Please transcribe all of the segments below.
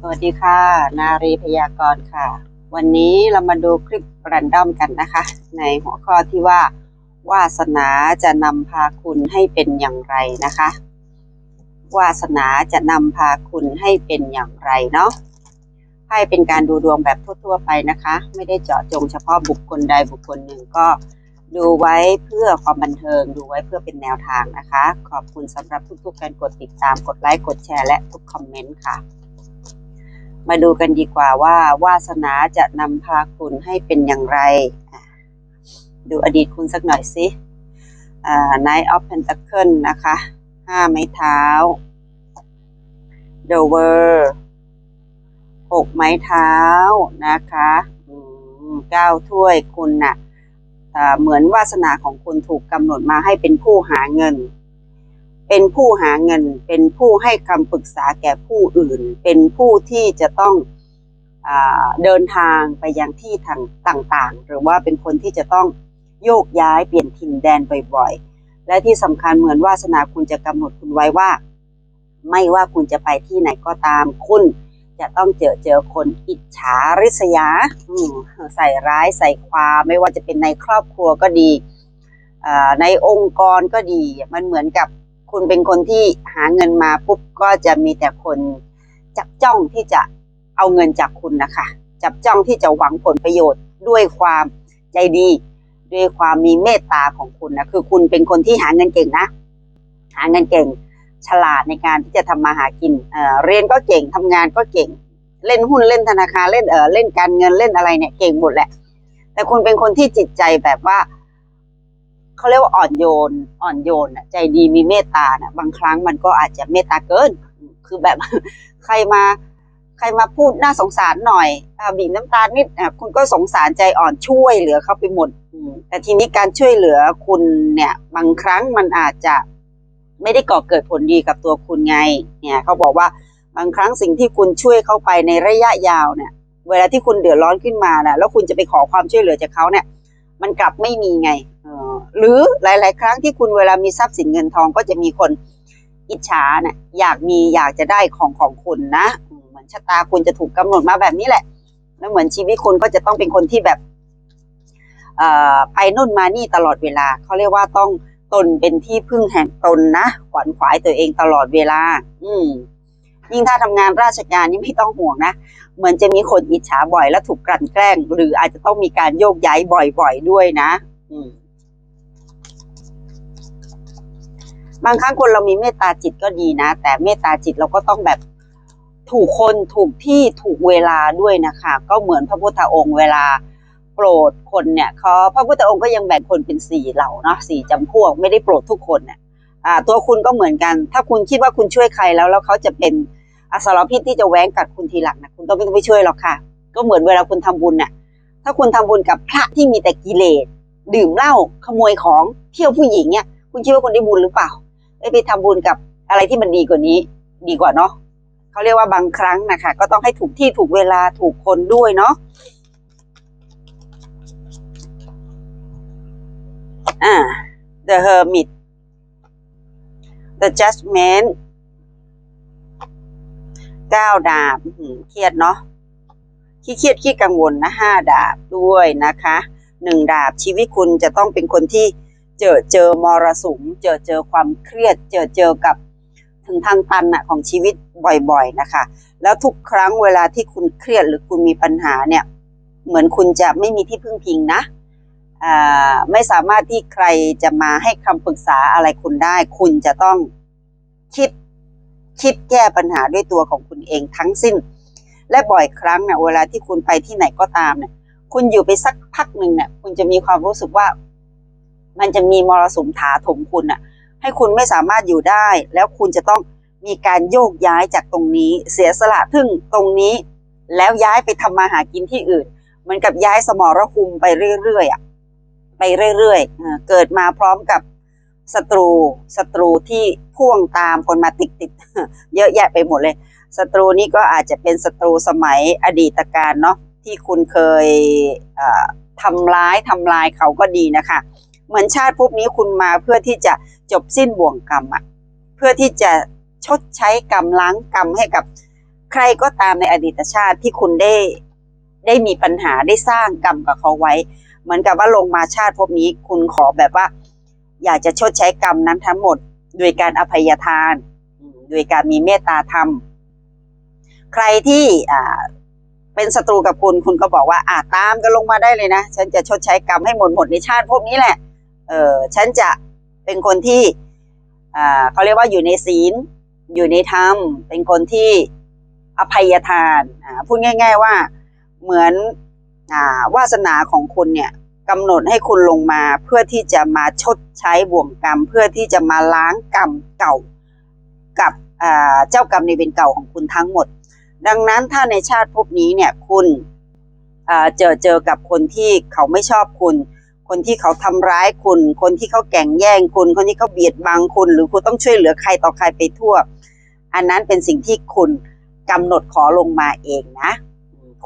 สวัสดีค่ะ นารีพยากรณ์ค่ะ วันนี้เรามาดูคลิปแรนดอมกันนะคะ ในหัวข้อที่ว่าวาสนาจะนำพาคุณให้เป็นอย่างไรนะคะ วาสนาจะนำพาคุณให้เป็นอย่างไรเนาะไพ่เป็นการดูดวงแบบทั่วๆไปนะคะ ไม่ได้เจาะจงเฉพาะบุคคลใดบุคคลหนึ่งก็ดูไว้เพื่อความบันเทิง ดูไว้เพื่อเป็นแนวทางนะคะ ขอบคุณสำหรับทุกๆการกดติดตามกดไลค์กดแชร์และทุกคอมเมนต์ค่ะ มาดูกันดีกว่าว่าวาสนาจะนำพาคุณให้เป็นอย่างไร ดูอดีตคุณสักหน่อยสิอ่า Knight of Pentacle นะคะห้าไม้เท้า The World หกไม้เท้านะคะเก้าถ้วยคุณน่ะอ่าเหมือนวาสนาของคุณถูกกำหนดมาให้เป็นผู้หาเงิน เป็นผู้หาเงิน เป็นผู้ให้คำปรึกษาแก่ผู้อื่น เป็นผู้ที่จะต้องอเดินทางไปยังที่ทางต่างๆ หรือว่าเป็นคนที่จะต้องโยกย้ายเปลี่ยนถิ่นแดนบ่อยๆ และที่สำคัญเหมือนวาสนาคุณจะกำหนดคุณไว้ว่า ไม่ว่าคุณจะไปที่ไหนก็ตาม คุณจะต้องเจอเจอคนอิจฉาริษยาใส่ร้ายใส่ความไม่ว่าจะเป็นในครอบครัวก็ดีในองค์กรก็ดี มันเหมือนกับ คุณเป็นคนที่หาเงินมาปุ๊บก็จะมีแต่คนจับจ้องที่จะเอาเงินจากคุณนะคะ จับจ้องที่จะหวังผลประโยชน์ด้วยความใจดี ด้วยความมีเมตตาของคุณนะคือคุณเป็นคนที่หาเงินเก่งนะ หาเงินเก่ง ฉลาดในการที่จะทำมาหากินเอ่อเรียนก็เก่งทำงานก็เก่ง เล่นหุ้นเล่นธนาคารเล่นเออเล่นการเงินเล่นอะไรเนี่ยเก่งหมดแหละ แต่คุณเป็นคนที่จิตใจแบบว่า เขาเรียกว่าอ่อนโยน อ่อนโยนน่ะใจดีมีเมตตาน่ะ บางครั้งมันก็อาจจะเมตตาเกิน คือแบบใครมา ใครมาพูดน่าสงสารหน่อยอบีบน้ำตานิดอะคุณก็สงสารใจอ่อนช่วยเหลือเขาไปหมดแต่ทีนี้การช่วยเหลือคุณเนี่ย บางครั้งมันอาจจะไม่ได้ก่อเกิดผลดีกับตัวคุณไง เนี่ยเขาบอกว่าบางครั้งสิ่งที่คุณช่วยเขาไปในระยะยาวเนี่ย เวลาที่คุณเดือดร้อนขึ้นมานะแล้วคุณจะไปขอความช่วยเหลือจากเขาเนี่ย มันกลับไม่มีไง หรือหลาย ๆ ครั้งที่คุณเวลามีทรัพย์สินเงินทองก็จะมีคนอิจฉาเนี่ยอยากมีอยากจะได้ของของคุณนะเหมือนชะตาคุณจะถูกกำหนดมาแบบนี้แหละ แล้วเหมือนชีวิตคุณก็จะต้องเป็นคนที่แบบไปนู่นมานี่ตลอดเวลาเขาเรียกว่าต้องตนเป็นที่พึ่งแห่งตนนะขวัญขวายตัวเองตลอดเวลา อืมยิ่งถ้าทำงานราชการนี่ไม่ต้องห่วงนะ เหมือนจะมีคนอิจฉาบ่อยและถูกกลั่นแกล้ง หรืออาจจะต้องมีการโยกย้ายบ่อยๆด้วยนะ อืม บางครั้งคนเรามีเมตตาจิตก็ดีนะ แต่เมตตาจิตเราก็ต้องแบบถูกคนถูกที่ถูกเวลาด้วยนะคะ ก็เหมือนพระพุทธองค์เวลาโปรดคนเนี่ยเขาพระพุทธองค์ก็ยังแบ่งคนเป็นสี่เหล่าเนาะสี่จำพวกไม่ได้โปรดทุกคนเนี่ยตัวคุณก็เหมือนกัน ถ้าคุณคิดว่าคุณช่วยใครแล้วแล้วเขาจะเป็นอสรพิษที่จะแว้งกัดคุณทีหลังนะคุณก็ไม่ต้องไปช่วยหรอกค่ะ ก็เหมือนเวลาคุณทำบุญน่ะถ้าคุณทำบุญกับพระที่มีแต่กิเลสดื่มเหล้าขโมยของเที่ยวผู้หญิงเนี่ยคุณคิดว่าคุณได้บุญหรือเปล่า ไปไปทำบุญกับอะไรที่มันดีกว่านี้ ดีกว่าเนาะเขาเรียกว่าบางครั้งนะคะ ก็ต้องให้ถูกที่ถูกเวลาถูกคนด้วยเนาะอ่า The Hermit The Judgment เก้าดาบเครียดเนาะขี้เครียดขี้กังวลนะห้าดาบด้วยนะคะหนึ่งดาบชีวิตคุณจะต้องเป็นคนที่ เจอเจอมรสุม เจอเจอความเครียด เจอเจอกับถึงทางตันอะของชีวิตบ่อยๆนะคะ แล้วทุกครั้งเวลาที่คุณเครียดหรือคุณมีปัญหาเนี่ยเหมือนคุณจะไม่มีที่พึ่งพิงนะอ่าไม่สามารถที่ใครจะมาให้คำปรึกษาอะไรคุณได้ คุณจะต้องคิดคิดแก้ปัญหาด้วยตัวของคุณเองทั้งสิ้น และบ่อยครั้งเนี่ยเวลาที่คุณไปที่ไหนก็ตามเนี่ยคุณอยู่ไปสักพักหนึ่งเนี่ยคุณจะมีความรู้สึกว่า มันจะมีมรสุมถาถมคุณอะให้คุณไม่สามารถอยู่ได้ แล้วคุณจะต้องมีการโยกย้ายจากตรงนี้ เสียสละพึ่งตรงนี้ แล้วย้ายไปทำมาหากินที่อื่น เหมือนกับย้ายสมรภูมิไปเรื่อยๆอะไปเรื่อยๆเกิดมาพร้อมกับศัตรูศัตรูที่พ่วงตามคนมาติดๆเยอะแยะไปหมดเลยศัตรูนี่ก็อาจจะเป็นศัตรูสมัยอดีตการเนาะที่คุณเคยทำร้ายทำลายเขาก็ดีนะคะ เหมือนชาติภพนี้คุณมาเพื่อที่จะจบสิ้นบ่วงกรรมอะเพื่อที่จะชดใช้กรรมล้างกรรมให้กับใครก็ตามในอดีตชาติที่คุณได้ได้มีปัญหาได้สร้างกรรมกับเขาไว้ เหมือนกับว่าลงมาชาติภพนี้คุณขอแบบว่า อยากจะชดใช้กรรมนั้นทั้งหมด โดยการอภัยทาน โดยการมีเมตตาธรรม ใครที่อ่าเป็นศัตรูกับคุณคุณก็บอกว่าอ่าตามกันลงมาได้เลยนะ ฉันจะชดใช้กรรมให้หมดหมดในชาติภพนี้แหละ เออฉันจะเป็นคนที่อ่าเขาเรียกว่าอยู่ในศีล อยู่ในธรรม เป็นคนที่อภัยทานอ่าพูดง่าย ๆว่าเหมือนอ่าวาสนาของคุณเนี่ยกำหนดให้คุณลงมาเพื่อที่จะมาชดใช้บ่วงกรรม เพื่อที่จะมาล้างกรรมเก่ากับเจ้ากรรมในเวรเก่าของคุณทั้งหมด ดังนั้นถ้าในชาติภพนี้เนี่ยคุณเจอเจอกับคนที่เขาไม่ชอบคุณ คนที่เขาทำร้ายคุณ คนที่เขาแก่งแย่งคุณ คนที่เขาเบียดบังคุณ หรือคุณต้องช่วยเหลือใครต่อใครไปทั่ว อันนั้นเป็นสิ่งที่คุณกำหนดขอลงมาเองนะ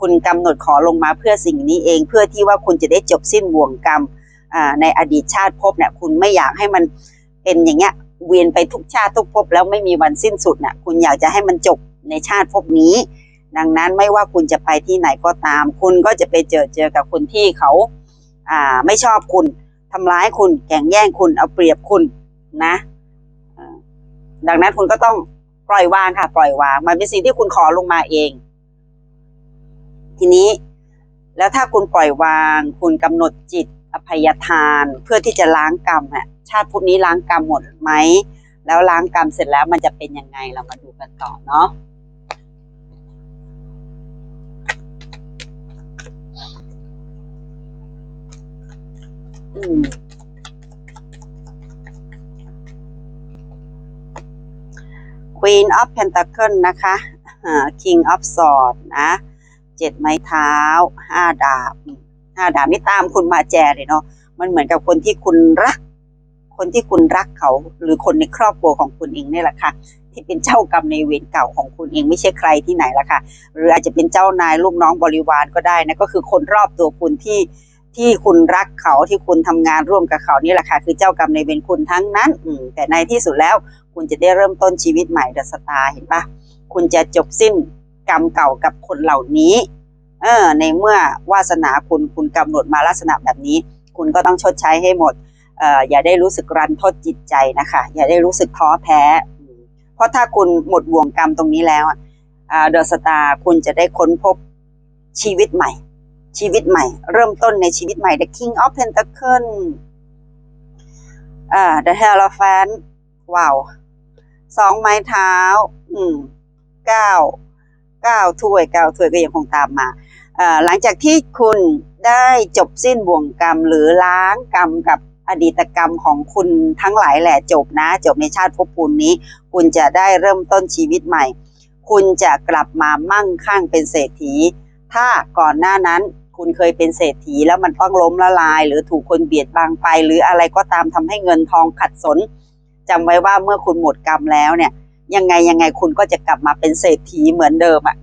คุณกำหนดขอลงมาเพื่อสิ่งนี้เอง เพื่อที่ว่าคุณจะได้จบสิ้นบ่วงกรรมในอดีตชาติภพเนี่ย คุณไม่อยากให้มันเป็นอย่างเงี้ยเวียนไปทุกชาติทุกภพแล้วไม่มีวันสิ้นสุดน่ะคุณอยากจะให้มันจบในชาติภพนี้ ดังนั้นไม่ว่าคุณจะไปที่ไหนก็ตาม คุณก็จะไปเจอเจอกับคนที่เขา อ่าไม่ชอบคุณทำร้ายคุณแก่งแย่งคุณเอาเปรียบคุณนะดังนั้นคุณก็ต้องปล่อยวางค่ะ ปล่อยวางมันเป็นสิ่งที่คุณขอลงมาเอง ทีนี้แล้วถ้าคุณปล่อยวาง คุณกำหนดจิตอภัยทาน เพื่อที่จะล้างกรรมอะชาติพุทธนี้ล้างกรรมหมดไหม แล้วล้างกรรมเสร็จแล้วมันจะเป็นยังไงเรามาดูกันต่อเนาะ อืม Queen of Pentacle นะคะ King of Swords นะเจ็ดไม้เท้าห้าดาบห้าดาบนี่ตามคุณมาแจเลยเนาะมันเหมือนกับคนที่คุณรัก คนที่คุณรักเขา หรือคนในครอบครัวของคุณเองนี่แหละค่ะที่เป็นเจ้ากรรมในเวรเก่าของคุณเองไม่ใช่ใครที่ไหนละค่ะ หรืออาจจะเป็นเจ้านายลูกน้องบริวารก็ได้นะก็คือคนรอบตัวคุณที่ ที่คุณรักเขาที่คุณทำงานร่วมกับเขานี่แหละค่ะคือเจ้ากรรมในเวรคุณทั้งนั้นอืแต่ในที่สุดแล้ว คุณจะได้เริ่มต้นชีวิตใหม่เดอะสตาเห็นปะคุณจะจบสิ้นกรรมเก่ากับคนเหล่านี้เออในเมื่อวาสนาคุณคุณกำหนดมาลักษณะแบบนี้ คุณก็ต้องชดใช้ให้หมดเอ่ออย่าได้รู้สึกรันทดจิตใจนะคะ อย่าได้รู้สึกท้อแท้เพราะถ้าคุณหมดบ่วงกรรมตรงนี้แล้วเดอะสตาร์คุณจะได้ค้นพบชีวิตใหม่ ชีวิตใหม่ เริ่มต้นในชีวิตใหม่ The King of Pentacle อ่า The Hierophant ว้าวสองไม้เท้า อืมเก้าเก้าถ้วยเก้าถ้วยก็ยังคงตามมาอ่อหลังจากที่คุณได้จบสิ้นบ่วงกรรมหรือล้างกรรมกับอดีตกรรมของคุณทั้งหลายแหละจบนะ จบในชาติภพภูมินี้ คุณจะได้เริ่มต้นชีวิตใหม่ คุณจะกลับมามั่งคั่งเป็นเศรษฐี ถ้าก่อนหน้านั้น คุณเคยเป็นเศรษฐีแล้วมันต้องล้มละลาย หรือถูกคนเบียดบังไป หรืออะไรก็ตามทำให้เงินทองขัดสนจำไว้ว่าเมื่อคุณหมดกรรมแล้วเนี่ย ยังไงยังไงคุณก็จะกลับมาเป็นเศรษฐีเหมือนเดิมอะ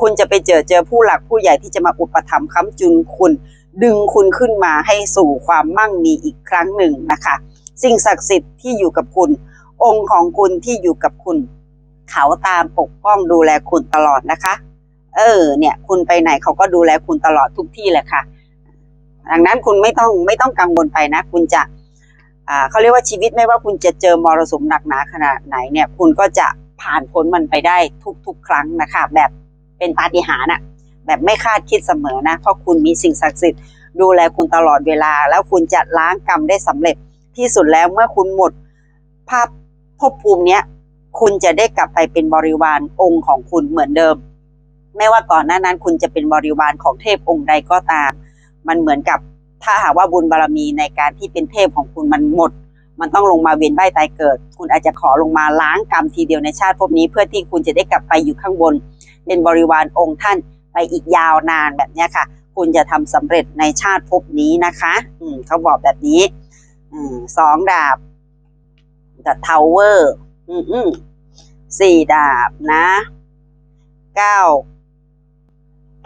คุณจะไปเจอเจอผู้หลักผู้ใหญ่ที่จะมาอุปถัมภ์ค้ำจุนคุณ ดึงคุณขึ้นมาให้สู่ความมั่งมีอีกครั้งหนึ่งนะคะ สิ่งศักดิ์สิทธิ์ที่อยู่กับคุณ องค์ของคุณที่อยู่กับคุณ เขาตามปกป้องดูแลคุณตลอดนะคะ เออ เนี่ย คุณไปไหนเขาก็ดูแลคุณตลอดทุกที่แหละค่ะ ดังนั้นคุณไม่ต้องไม่ต้องกังวลไปนะ คุณจะเขาเรียกว่าชีวิตไม่ว่าคุณจะเจอมรสุมหนักหนาขนาดไหนเนี่ย คุณก็จะผ่านพ้นมันไปได้ทุกๆ ครั้งนะคะ แบบเป็นปาฏิหาริย์อะแบบไม่คาดคิดเสมอนะ เพราะคุณมีสิ่งศักดิ์สิทธิ์ดูแลคุณตลอดเวลา แล้วคุณจะล้างกรรมได้สำเร็จที่สุดแล้วเมื่อคุณหมดภาพภพภูมิเนี้ย คุณจะได้กลับไปเป็นบริวารองค์ของคุณเหมือนเดิม ไม่ว่าก่อนหน้านั้นคุณจะเป็นบริวารของเทพองค์ใดก็ตาม มันเหมือนกับถ้าหากว่าบุญบารมีในการที่เป็นเทพของคุณมันหมด มันต้องลงมาเวียนว่ายตายเกิด คุณอาจจะขอลงมาล้างกรรมทีเดียวในชาติภพนี้ เพื่อที่คุณจะได้กลับไปอยู่ข้างบน เป็นบริวารองค์ท่านไปอีกยาวนานแบบนี้ค่ะ คุณจะทำสำเร็จในชาติภพนี้นะคะ อืมเขาบอกแบบนี้อืมสองดาบกับทาวเวอร์อืมอืมสี่ดาบนะเก้า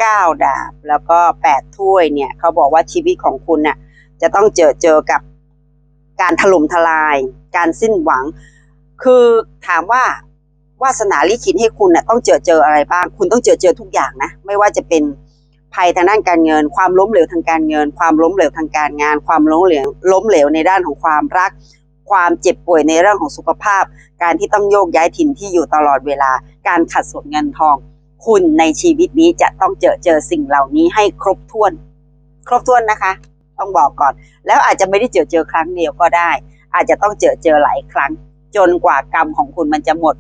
เก้าดาบ แล้วก็แปดถ้วยเนี่ยเขาบอกว่าชีวิตของคุณน่ะจะต้องเจอเจอกับการถล่มทลาย การสิ้นหวัง คือถามว่าวาสนาลิขิตให้คุณน่ะต้องเจอเจออะไรบ้าง คุณต้องเจอเจอทุกอย่างนะ ไม่ว่าจะเป็นภัยทางด้านการเงิน ความล้มเหลวทางการเงิน ความล้มเหลวทางการงาน ความล้มเหลวล้มเหลวในด้านของความรัก ความเจ็บป่วยในเรื่องของสุขภาพ การที่ต้องโยกย้ายถิ่นที่อยู่ตลอดเวลา การขัดสนเงินทอง คุณในชีวิตนี้จะต้องเจอเจอสิ่งเหล่านี้ให้ครบถ้วน ครบถ้วนนะคะ ต้องบอกก่อน แล้วอาจจะไม่ได้เจอเจอครั้งเดียวก็ได้ อาจจะต้องเจอเจอหลายครั้ง จนกว่ากรรมของคุณมันจะหมด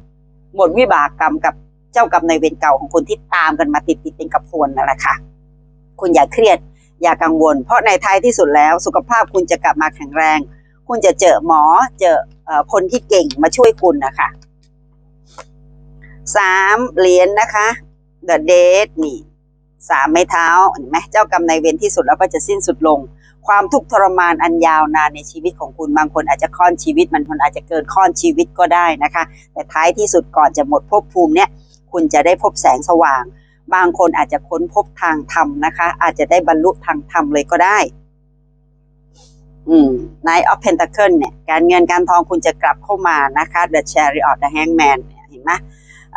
หมดวิบากกรรมกับเจ้ากรรมในเวรเก่าของคุณที่ตามกันมาติดติดเป็นกับพวนนั่นแหละค่ะคุณอย่าเครียด อย่ากังวล เพราะในท้ายที่สุดแล้วสุขภาพคุณจะกลับมาแข็งแรง คุณจะเจอหมอเจอเอ่อคนที่เก่งมาช่วยคุณนะคะสามเหรียญนะคะ The Date นี่สามไม้เท้าเห็นไหมเจ้ากรรมนายเวรที่สุดแล้วก็จะสิ้นสุดลง ความทุกข์ทรมานอันยาวนานในชีวิตของคุณบางคนอาจจะค่อนชีวิตบางคนอาจจะเกินค่อนชีวิตก็ได้นะคะ แต่ท้ายที่สุดก่อนจะหมดภพภูมิเนี่ยคุณจะได้พบแสงสว่าง บางคนอาจจะค้นพบทางธรรมนะคะ อาจจะได้บรรลุทางธรรมเลยก็ได้อืม Knight of Pentacle เนี่ยการเงินการทองคุณจะกลับเข้ามานะคะ The Chariot The Hangman เนี่ยเห็นไหม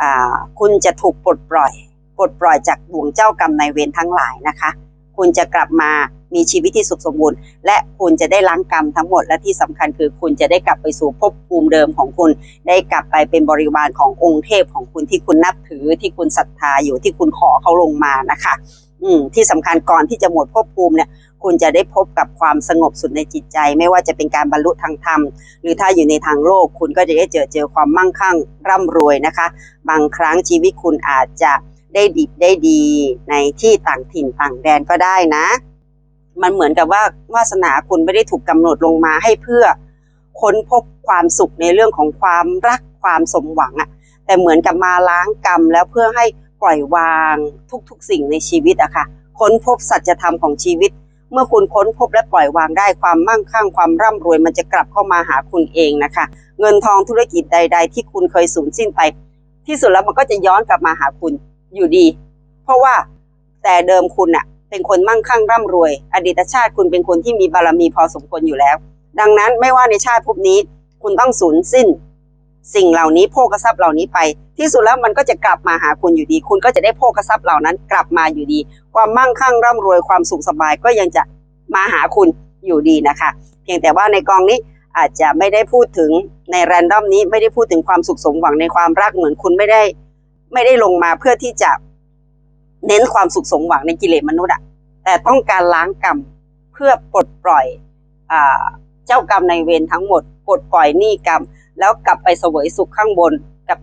อ่าคุณจะถูกปลดปล่อย ปลดปล่อยจากบ่วงเจ้ากรรมนายเวรทั้งหลายนะคะ คุณจะกลับมามีชีวิตที่สุขสมบูรณ์ และคุณจะได้ล้างกรรมทั้งหมดและที่สำคัญคือคุณจะได้กลับไปสู่ภพภูมิเดิมของคุณ ได้กลับไปเป็นบริวารขององค์เทพของคุณที่คุณนับถือที่คุณศรัทธาอยู่ที่คุณขอเขาลงมานะคะ อืมที่สำคัญก่อนที่จะหมดภพภูมิเนี่ยคุณจะได้พบกับความสงบสุดในจิตใจ ไม่ว่าจะเป็นการบรรลุทางธรรม หรือถ้าอยู่ในทางโลก คุณก็จะได้เจอเจอความมั่งคั่งร่ำรวยนะคะ บางครั้งชีวิตคุณอาจจะ ได้ดิบได้ดีในที่ต่างถิ่นต่างแดนก็ได้นะ มันเหมือนกับว่าวาสนาคุณไม่ได้ถูกกำหนดลงมาให้เพื่อค้นพบความสุขในเรื่องของความรักความสมหวังอะแต่เหมือนกับมาล้างกรรมแล้วเพื่อให้ปล่อยวางทุกๆ สิ่งในชีวิตอะค่ะค้นพบสัจธรรมของชีวิต เมื่อคุณค้นพบและปล่อยวางได้ความมั่งคั่งความร่ำรวย มันจะกลับเข้ามาหาคุณเองนะคะ เงินทองธุรกิจใด ๆ ที่คุณเคยสูญสิ้นไป ที่สุดแล้วมันก็จะย้อนกลับมาหาคุณ อยู่ดี เพราะว่าแต่เดิมคุณน่ะเป็นคนมั่งคั่งร่ำรวย อดีตชาติคุณเป็นคนที่มีบารมีพอสมควรอยู่แล้ว ดังนั้นไม่ว่าในชาติภพนี้ คุณต้องสูญสิ้น สิ่งเหล่านี้โภคทรัพย์เหล่านี้ไป ที่สุดแล้วมันก็จะกลับมาหาคุณอยู่ดี คุณก็จะได้โภคทรัพย์เหล่านั้นกลับมาอยู่ดี ความมั่งคั่งร่ำรวยความสุขสบายก็ยังจะมาหาคุณอยู่ดีนะคะ เพียงแต่ว่าในกองนี้อาจจะไม่ได้พูดถึงในแรนดอมนี้ไม่ได้พูดถึงความสุขสมหวังในความรักเหมือนคุณไม่ได้ ไม่ได้ลงมาเพื่อที่จะเน้นความสุขสมหวังในกิเลสมนุษย์อะแต่ต้องการล้างกรรมเพื่อปลดปล่อยอเจ้ากรรมในเวรทั้งหมดปลดปล่อยหนี้กรรม แล้วกลับไปเสวยสุขข้างบนกับ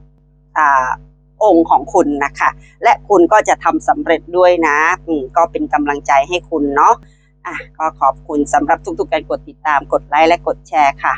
อองค์ของคุณนะคะ และคุณก็จะทำสำเร็จด้วยนะก็เป็นกำลังใจให้คุณเนาะอะก็ขอบคุณสำหรับทุกๆการกดติดตามกดไลค์และกดแชร์ค่ะ